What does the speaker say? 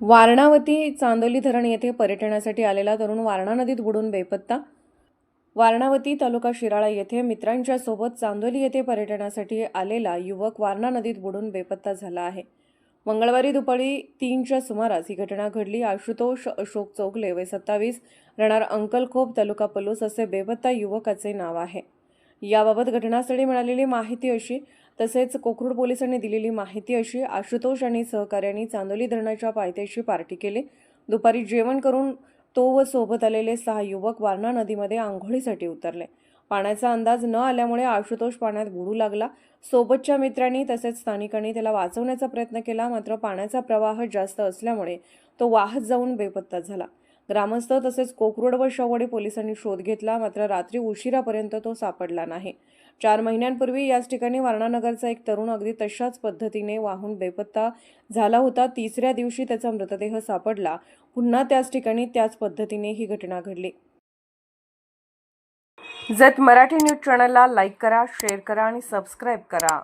वारणावती चांदोली धरण येथे पर्यटनासाठी आलेला तरुण वारणा नदीत बुडून बेपत्ता. वारणावती तालुका शिराळा येथे मित्रांच्या सोबत चांदोली येथे पर्यटनासाठी आलेला युवक वारणा नदीत बुडून बेपत्ता झाला आहे. मंगळवारी दुपारी तीनच्या सुमारास ही घटना घडली. आशुतोष अशोक चौगले वय सत्तावीस राहणार अंकलखोप तालुका पलूस असे बेपत्ता युवकाचे नाव आहे. याबाबत घटनास्थळी मिळालेली माहिती अशी तसेच कोकरूड पोलिसांनी दिलेली माहिती अशी आशुतोष आणि सहकाऱ्यांनी चांदोली धरणाच्या पायथ्याशी पार्टी केली. दुपारी जेवण करून तो व सोबत आलेले सहा युवक वारणा नदीमध्ये आंघोळीसाठी उतरले. पाण्याचा अंदाज न आल्यामुळे आशुतोष पाण्यात बुडू लागला. सोबतच्या मित्रांनी तसेच स्थानिकांनी त्याला वाचवण्याचा प्रयत्न केला मात्र पाण्याचा प्रवाह जास्त असल्यामुळे तो वाहत जाऊन बेपत्ता झाला. ग्रामस्थ तसेच कोकरोड व शवडे पोलिसांनी शोध घेतला मात्र रात्री उशिरापर्यंत तो सापडला नाही. चार महिन्यांपूर्वी याच ठिकाणी वारणानगरचा एक तरुण अगदी तशाच पद्धतीने वाहून बेपत्ता झाला होता. तिसऱ्या दिवशी त्याचा मृतदेह सापडला. पुन्हा त्याच ठिकाणी त्याच पद्धतीने ही घटना घडली. जत मराठी न्यूज चॅनलला लाईक करा शेअर करा आणि सबस्क्राईब करा.